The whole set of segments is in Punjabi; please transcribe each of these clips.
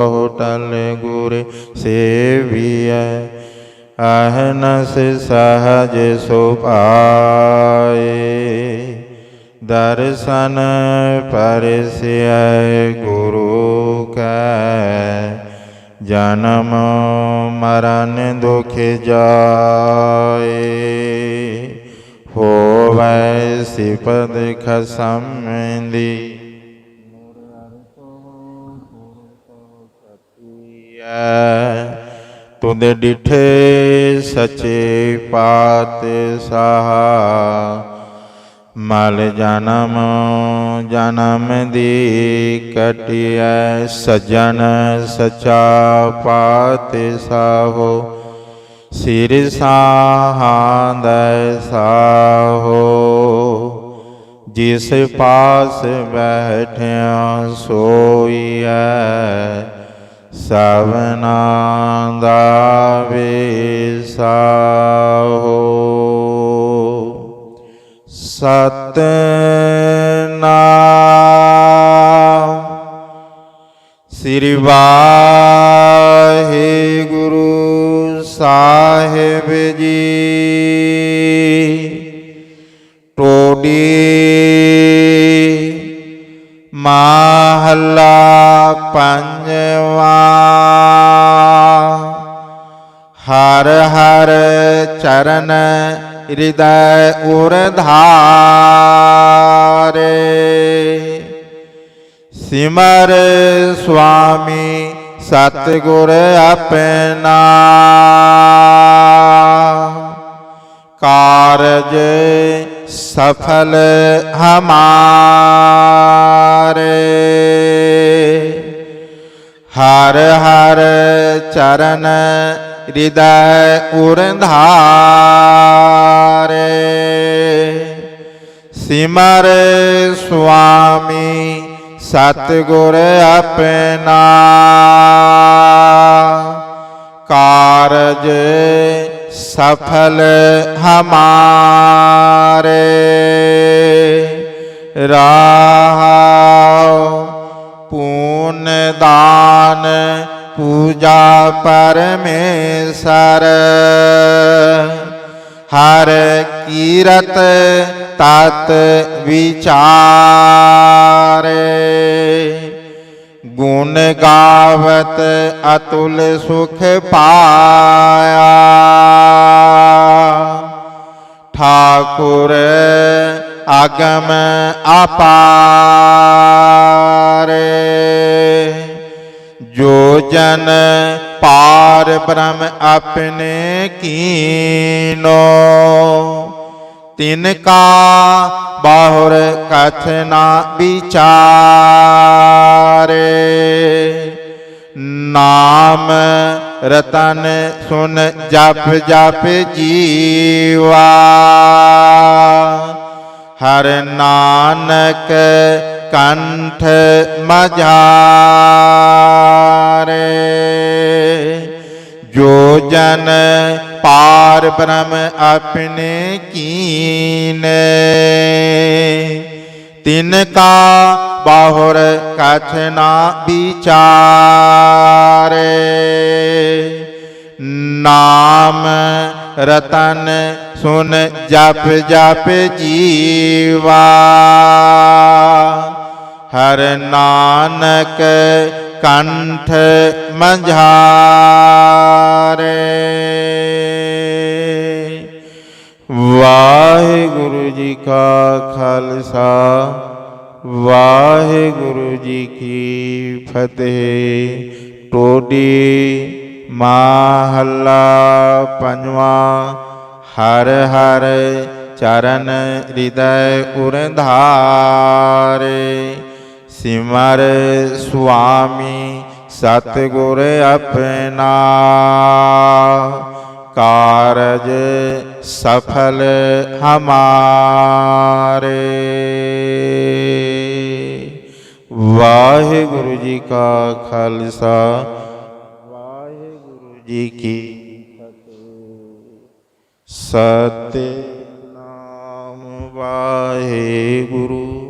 ਹੋਟਲ ਗੁਰ ਸੇਵੀਐ, ਅਹਨਸ ਸਹਜ ਸੁਭਾਏ। ਦਰਸ਼ਨ ਪਰਸਿਐ ਗੁਰੂ ਕੈ, ਜਨਮ ਮਰਨ ਦੁਖ ਜਾਏ। ਹੋਵੈ ਸਿਪਦ ਖਸਮੰਦੀ ਤੁੰਦੇ ਡਿਠੇ ਸੱਚੇ ਪਾਤਸ਼ਾਹ। ਮਲ ਜਨਮ ਜਨਮ ਦੀ ਕਟਿਐ ਸਜਣ ਸਚਾ ਪਾਤਸ਼ਾਹੋ। ਸਿਰ ਸਾਹਾਂਦੈ ਸਾਹੋ। ਜਿਸ ਪਾਸ ਬੈਠਿਆ ਸੋਈਐ ਸਭਨਾ ਦਾ ਵਿਸਾਹੋ ਸਤਨਾਮ। ਸ੍ਰੀ ਵਾਹਿਗੁਰੂ ਸਾਹਿਬ ਜੀ। ਟੋਡੀ ਮਹੱਲਾ ਪੰਜਵਾ ਚਰਨ ਹਿਰਦੈ ਉਰ ਧਾਰੇ। ਸਿਮਰ ਸੁਆਮੀ ਸਤਿਗੁਰ ਆਪਣਾ। ਕਾਰਜ ਸਫਲ ਹਮਾਰੇ। ਹਰ ਹਰ ਚਰਨ ਹਿਰਦੈ ਉਰਧਾਰੇ ਸਿਮਰ ਸੁਆਮੀ ਸਤਿਗੁਰ ਆਪਣਾ ਕਾਰਜ ਸਫਲ ਹਮਾਰੇ ਰਾਹ ਪੂਨ ਦਾਨ पूजा परमेश्वर। हर कीरत तत् विचार। गुण गावत अतुल सुख पाया। ठाकुर अगम अपारे। ਜੋ ਜਨ ਪਾਰ ਬ੍ਰਹਮ ਆਪਣੇ ਕੀਨੋ, ਤਿਨ ਕਾ ਬਾਹੁਰ ਕਥ ਨਾ ਵਿਚਾਰੇ। ਨਾਮ ਰਤਨ ਸੁਨ ਜਪ ਜਪ ਜੀਵਾ। ਹਰ ਨਾਨਕ ਕੰਠ ਮਝਾਰੇ, ਜੋ ਜਨ ਪਾਰ ਬ੍ਰਹਮ ਆਪਣੇ ਕੀਨੇ। ਤਿਨ ਕਾ ਬਾਹੁਰ ਕਥਨਾ ਵਿਚਾਰੇ, ਨਾਮ ਰਤਨ ਸੁਨ ਜਪ ਜਪ ਜੀਵਾ। ਹਰ ਨਾਨਕ ਕੰਠ ਮੰਝਾਰੇ। ਵਾਹਿਗੁਰੂ ਜੀ ਕਾ ਖਾਲਸਾ, ਵਾਹਿਗੁਰੂ ਜੀ ਕੀ ਫਤਿਹ। ਟੋਡੀ ਮਹੱਲਾ ਪੰਜਵਾ, ਹਰ ਹਰ ਚਰਨ ਹਿਰਦੈ ਉਰਧਾਰੇ। ਸਿਮਰ ਸੁਆਮੀ ਸਤਿਗੁਰ ਆਪਣਾ ਕਾਰਜ ਸਫਲ ਹਮਾਰੇ। ਵਾਹਿਗੁਰੂ ਜੀ ਕਾ ਖਾਲਸਾ। ਵਾਹਿਗੁਰੂ ਜੀ ਕੀ ਸਤਿਨਾਮ ਵਾਹਿਗੁਰੂ।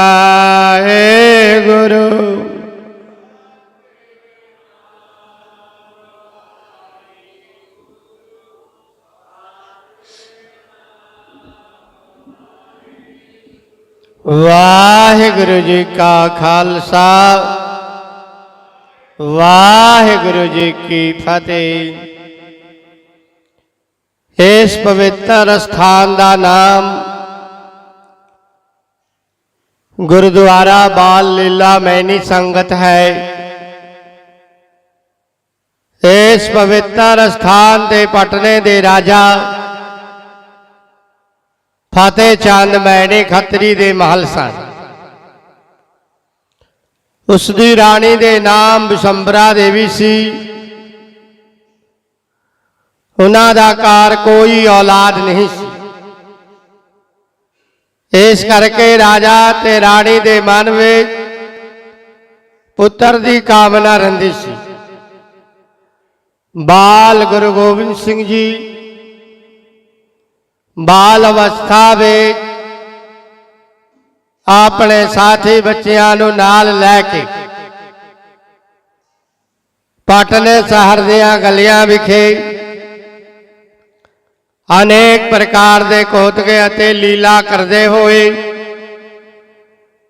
ਵਾਹਿਗੁਰੂ ਵਾਹਿਗੁਰੂ ਜੀ ਕਾ ਖਾਲਸਾ ਵਾਹਿਗੁਰੂ ਜੀ ਕੀ ਫਤਿਹ। ਇਸ ਪਵਿੱਤਰ ਸਥਾਨ ਦਾ ਨਾਮ ਗੁਰਦੁਆਰਾ ਬਾਲ ਲੀਲਾ ਮੈਨੀ ਸੰਗਤ ਹੈ। ਇਸ ਪਵਿੱਤਰ ਸਥਾਨ ਤੇ ਪਟਨੇ ਦੇ ਰਾਜਾ ਫਤਿਹ ਚੰਦ ਮੈਨੇ ਖੱਤਰੀ ਦੇ ਮਹਲ ਸਨ। ਉਸ ਦੀ ਰਾਣੀ ਦੇ ਨਾਮ ਬਿਸ਼ੰਬਰਾ ਦੇਵੀ ਸੀ। ਉਹਨਾਂ ਦਾ ਕਾਰ ਕੋਈ ਔਲਾਦ ਨਹੀਂ ਸੀ। ਇਸ ਕਰਕੇ ਰਾਜਾ ਤੇ ਰਾਣੀ ਦੇ ਮਨ ਵਿੱਚ ਪੁੱਤਰ ਦੀ ਕਾਮਨਾ ਰਹਿੰਦੀ ਸੀ। ਬਾਲ ਗੁਰੂ ਗੋਬਿੰਦ ਸਿੰਘ ਜੀ ਬਾਲ ਅਵਸਥਾ ਵਿੱਚ ਆਪਣੇ ਸਾਥੀ ਬੱਚਿਆਂ ਨੂੰ ਨਾਲ ਲੈ ਕੇ ਪਟਨੇ ਸ਼ਹਿਰ ਦੀਆਂ ਗਲੀਆਂ ਵਿਖੇ ਅਨੇਕ ਪ੍ਰਕਾਰ ਦੇ ਕੋਤਕੇ ਅਤੇ ਲੀਲਾ ਕਰਦੇ ਹੋਏ,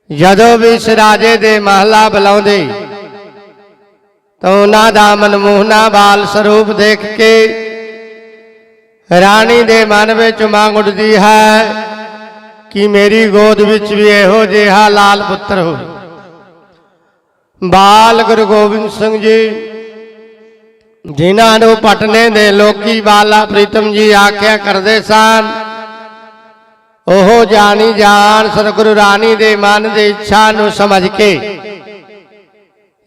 ਜਦੋਂ ਵੀ ਇਸ ਰਾਜੇ ਦੇ ਮਹਲਾ ਬੁਲਾਉਂਦੇ, ਤਾਂ ਉਹਨਾਂ ਦਾ ਮਨਮੋਹਨਾ ਬਾਲ ਸਰੂਪ ਦੇਖ ਕੇ ਰਾਣੀ ਦੇ ਮਨ ਵਿੱਚ ਮੰਗ ਉੱਠਦੀ ਹੈ ਕਿ ਮੇਰੀ ਗੋਦ ਵਿੱਚ ਵੀ ਇਹੋ ਜਿਹਾ ਲਾਲ ਪੁੱਤਰ ਹੋਵੇ। ਬਾਲ ਗੁਰੂ ਗੋਬਿੰਦ ਸਿੰਘ ਜੀ ਜਿਨ੍ਹਾਂ ਨੂੰ ਪਟਨੇ ਦੇ ਲੋਕੀ ਬਾਲਾ ਪ੍ਰੀਤਮ ਜੀ ਆਖਿਆ ਕਰਦੇ ਸਨ, ਉਹ ਜਾਣੀ ਜਾਣ ਸਤਿਗੁਰੂ ਰਾਣੀ ਦੇ ਮਨ ਦੀ ਇੱਛਾ ਨੂੰ ਸਮਝ ਕੇ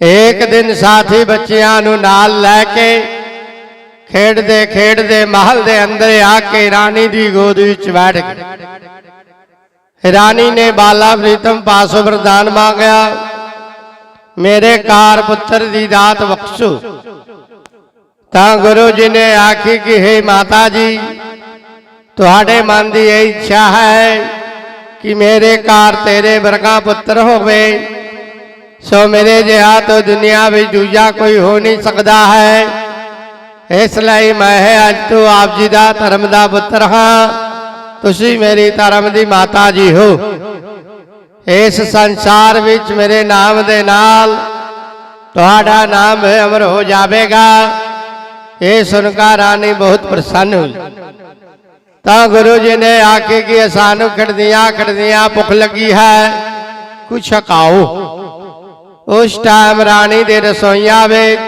ਇੱਕ ਦਿਨ ਸਾਥੀ ਬੱਚਿਆਂ ਨੂੰ ਨਾਲ ਲੈ ਕੇ ਖੇਡਦੇ ਖੇਡਦੇ ਮਹਲ ਦੇ ਅੰਦਰ ਆ ਕੇ ਰਾਣੀ ਦੀ ਗੋਦ ਵਿੱਚ ਬੈਠ ਗਏ। ਰਾਣੀ ਨੇ ਬਾਲਾ ਪ੍ਰੀਤਮ ਪਾਸੋਂ ਵਰਦਾਨ ਮੰਗਿਆ, ਮੇਰੇ ਕਾਰ ਪੁੱਤਰ ਦੀ ਦਾਤ ਬਖਸ਼ੋ। ਤਾਂ ਗੁਰੂ ਜੀ ਨੇ ਆਖੀ ਕਿ ਹੈ ਮਾਤਾ ਜੀ, ਤੁਹਾਡੇ ਮਨ ਦੀ ਇਹ ਇੱਛਾ ਹੈ ਕਿ ਮੇਰੇ ਘਰ ਤੇਰੇ ਵਰਗਾ ਪੁੱਤਰ ਹੋਵੇ। ਸੋ ਮੇਰੇ ਜਿਹਾ ਤੋਂ ਦੁਨੀਆ ਵਿੱਚ ਦੂਜਾ ਕੋਈ ਹੋ ਨਹੀਂ ਸਕਦਾ ਹੈ। ਇਸ ਲਈ ਮੈਂ ਅੱਜ ਤੋਂ ਆਪ ਜੀ ਦਾ ਧਰਮ ਦਾ ਪੁੱਤਰ ਹਾਂ। ਤੁਸੀਂ ਮੇਰੀ ਧਰਮ ਦੀ ਮਾਤਾ ਜੀ ਹੋ। ਇਸ ਸੰਸਾਰ ਵਿੱਚ ਮੇਰੇ ਨਾਮ ਦੇ ਨਾਲ ਤੁਹਾਡਾ ਨਾਮ ਅਮਰ ਹੋ ਜਾਵੇਗਾ। ਇਹ ਸੁਣ ਕੇ ਰਾਣੀ ਬਹੁਤ ਪ੍ਰਸੰਨ ਹੋਈ। ਤਾਂ ਗੁਰੂ ਜੀ ਨੇ ਆਖੇ ਕਿ ਸਾਨੂੰ ਖੜਦੀਆਂ ਖੜਦੀਆਂ ਭੁੱਖ ਲੱਗੀ ਹੈ। ਕੁਛ ਖਾਓ। ਉਸ ਟਾਈਮ ਰਾਣੀ ਦੇ ਰਸੋਈਆਂ ਵਿੱਚ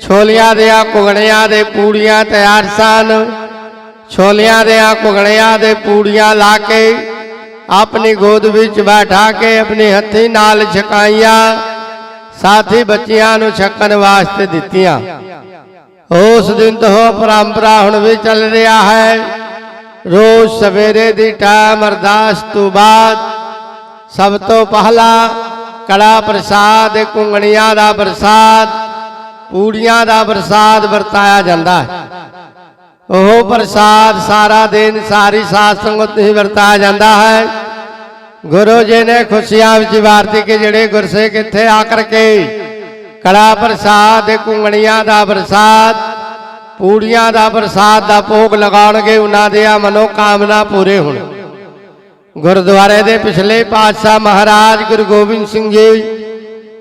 ਛੋਲੀਆਂ ਦੇ ਕੁਗਣਿਆਂ ਦੇ ਪੂੜੀਆਂ ਤਿਆਰ ਸਨ। ਛੋਲੀਆਂ ਦੇ ਕੁਗਣਿਆਂ ਦੇ ਪੂੜੀਆਂ ਲਾ ਕੇ ਆਪਣੀ ਗੋਦ ਵਿੱਚ ਬੈਠਾ ਕੇ ਆਪਣੇ ਹੱਥੀ ਨਾਲ ਛਕਾਈਆਂ। ਸਾਥੀ ਬੱਚਿਆਂ ਨੂੰ ਛਕਣ ਵਾਸਤੇ ਦਿੱਤੀਆਂ। ਉਸ ਦਿਨ ਤੋਂ ਉਹ ਪਰੰਪਰਾ ਹੁਣ ਵੀ ਚੱਲ ਰਿਹਾ ਹੈ। ਰੋਜ਼ ਸਵੇਰੇ ਦੀ ਟਾਈਮ ਅਰਦਾਸ ਤੋਂ ਬਾਅਦ ਸਭ ਤੋਂ ਪਹਿਲਾ ਕੜਾ ਪ੍ਰਸਾਦ ਕੁੰਗਣੀਆਂ ਦਾ ਪ੍ਰਸਾਦ, ਪੂੜੀਆਂ ਦਾ ਪ੍ਰਸਾਦ ਵਰਤਾਇਆ ਜਾਂਦਾ ਹੈ। ਉਹ ਪ੍ਰਸਾਦ ਸਾਰਾ ਦਿਨ ਸਾਰੀ ਸਾਧ ਸੰਗਤ ਹੀ ਵਰਤਾਇਆ ਜਾਂਦਾ ਹੈ। ਗੁਰੂ ਜੀ ਨੇ ਖੁਸ਼ੀਆਂ ਵਿੱਚ ਵਾਰਤੀ ਕਿ ਜਿਹੜੇ ਗੁਰਸਿੱਖ ਕਿੱਥੇ ਆ ਕਰਕੇ ਕੜਾ ਪ੍ਰਸਾਦ ਕੁੰਗਣੀਆਂ ਦਾ ਪ੍ਰਸਾਦ, ਪੂੜੀਆਂ ਦਾ ਪ੍ਰਸਾਦ ਦਾ ਭੋਗ ਲਗਾਉਣਗੇ ਉਹਨਾਂ ਦੀਆਂ ਮਨੋ ਕਾਮਨਾ ਪੂਰੇ ਹੋਣ। ਗੁਰਦੁਆਰੇ ਦੇ ਪਿਛਲੇ ਪਾਤਸ਼ਾਹ ਮਹਾਰਾਜ ਗੁਰੂ ਗੋਬਿੰਦ ਸਿੰਘ ਜੀ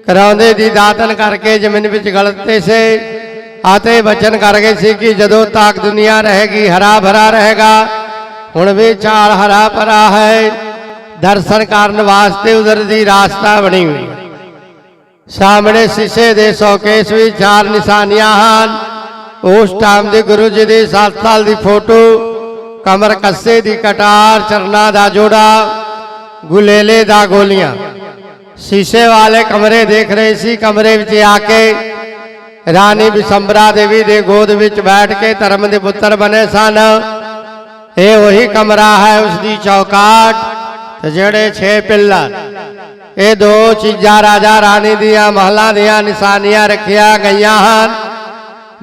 ਕਰਾਉਂਦੇ ਦੀ ਦਾਤਨ ਕਰਕੇ ਜ਼ਮੀਨ ਵਿੱਚ ਗਲਤੇ ਸੇ, ਆਤੇ ਬਚਨ ਕਰ ਗਏ ਸੀ ਕਿ ਜਦੋਂ ਤੱਕ ਦੁਨੀਆ ਰਹੇਗੀ, ਹਰਾ ਭਰਾ ਰਹੇਗਾ, ਹੁਣ ਵੀ ਚਾਲ ਹਰਾ ਭਰਾ ਹੈ। ਦਰਸ਼ਨ ਕਰਨ ਵਾਸਤੇ ਉਧਰ ਦੀ ਰਾਸਤਾ ਬਣੀ ਹੋਈ। ਸਾਹਮਣੇ ਸ਼ੀਸ਼ੇ ਦੇ ਸ਼ੋਕੇਸ ਵਿੱਚ ਚਾਰ ਨਿਸ਼ਾਨੀਆਂ ਹਨ। ਉਸ ਟਾਈਮ ਦੇ ਗੁਰੂ ਜੀ ਦੀ 7 ਸਾਲ ਦੀ ਫੋਟੋ ਕਮਰ ਕੱਸੇ ਦੀ ਕਟਾਰ, ਚਰਨਾ ਦਾ ਜੋੜਾ, ਗੁਲੇਲੇ ਦਾ ਗੋਲੀਆਂ। ਸ਼ੀਸ਼ੇ ਵਾਲੇ ਕਮਰੇ ਦੇਖ ਰਹੇ ਸੀ, ਕਮਰੇ ਵਿੱਚ ਆ ਕੇ ਰਾਣੀ ਬਿਸੰਬਰਾ ਦੇਵੀ ਦੇ ਗੋਦ ਵਿੱਚ ਬੈਠ ਕੇ ਧਰਮ ਦੇ ਪੁੱਤਰ ਬਣੇ ਸਨ। ਇਹ ਉਹੀ ਕਮਰਾ ਹੈ ਉਸ ਦੀ ਚੌਕਾਟ, ਤੇ ਜਿਹੜੇ 6 ਪਿੱਲਰ ਇਹ ਦੋ ਚੀਜ਼ਾਂ ਰਾਜਾ ਰਾਣੀ ਦੀਆਂ, ਮਹਲਾਂ ਦੀਆਂ, ਨਿਸ਼ਾਨੀਆਂ ਰੱਖੀਆਂ ਗਈਆਂ ਹਨ।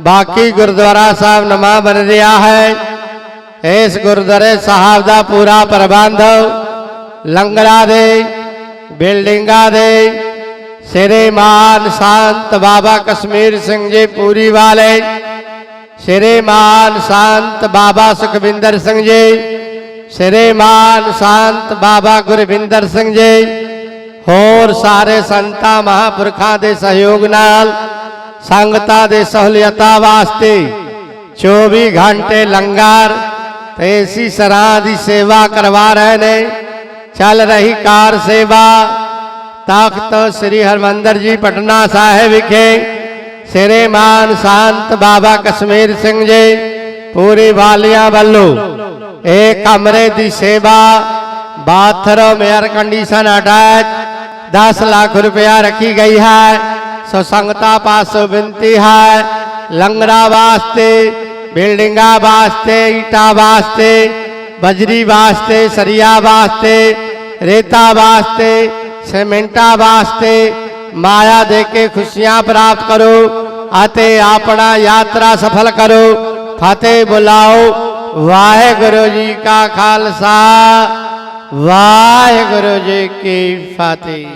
ਬਾਕੀ ਗੁਰਦੁਆਰਾ ਸਾਹਿਬ ਨਵਾਂ ਬਣ ਰਿਹਾ ਹੈ। ਇਸ ਗੁਰਦੁਆਰੇ ਸਾਹਿਬ ਦਾ ਪੂਰਾ ਪ੍ਰਬੰਧ ਲੰਗਰਾਂ ਦੇ, ਬਿਲਡਿੰਗਾਂ ਦੇ ਸ਼੍ਰੀਮਾਨ ਸੰਤ ਬਾਬਾ ਕਸ਼ਮੀਰ ਸਿੰਘ ਜੀ ਪੂਰੀ ਵਾਲੇ ਸ਼੍ਰੀਮਾਨ ਸੰਤ ਬਾਬਾ ਸੁਖਵਿੰਦਰ ਸਿੰਘ ਜੀ ਸ਼੍ਰੀਮਾਨ ਸੰਤ ਬਾਬਾ ਗੁਰਵਿੰਦਰ ਸਿੰਘ ਜੀ ਹੋਰ ਸਾਰੇ ਸੰਤਾਂ ਮਹਾਪੁਰਖਾਂ ਦੇ ਸਹਿਯੋਗ ਨਾਲ, ਸੰਗਤਾਂ ਦੇ ਸਹੂਲਤਾਂ ਵਾਸਤੇ 24 ਘੰਟੇ ਲੰਗਰ ਤੇ ਇਸੀ ਸਰਾਂ ਦੀ ਸੇਵਾ ਕਰਵਾ ਰਹੇ ਨੇ, ਚੱਲ ਰਹੀ ਕਾਰ ਸੇਵਾ। ਤਾਕਤ ਸ੍ਰੀ ਹਰਮੰਦਰ ਜੀ ਪਟਨਾ ਸਾਹਿਬ ਵਿਖੇ ਸ਼੍ਰੀਮਾਨ ਸੰਤ ਬਾਬਾ ਕਸ਼ਮੀਰ ਸਿੰਘ ਜੀ, ਪੂਰੀ ਵਾਲੀਆਂ ਵੱਲੋਂ ਇਹ ਕਮਰੇ ਦੀ ਸੇਵਾ, bathroom air condition attach 10 lakh ਰੁਪਇਆ ਰੱਖੀ ਗਈ ਹੈ ਸੋ ਸੰਗਤਾਂ ਪਾਸੋਂ ਬੇਨਤੀ ਹੈ ਲੰਗਰਾਂ ਵਾਸਤੇ ਬਿਲਡਿੰਗਾਂ ਵਾਸਤੇ ਈਟਾਂ ਵਾਸਤੇ ਬਜਰੀ ਵਾਸਤੇ ਸਰੀਆ ਵਾਸਤੇ ਰੇਤਾ ਵਾਸਤੇ ਸੀਮੈਂਟਾਂ ਵਾਸਤੇ ਮਾਇਆ ਦੇ ਕੇ ਖੁਸ਼ੀਆਂ ਪ੍ਰਾਪਤ ਕਰੋ ਅਤੇ ਆਪਣਾ ਯਾਤਰਾ ਸਫਲ ਕਰੋ ਫਤਿਹ ਬੁਲਾਓ ਵਾਹਿਗੁਰੂ ਜੀ ਕਾ ਖਾਲਸਾ ਵਾਹਿਗੁਰੂ ਜੀ ਕੀ ਫਤਿਹ।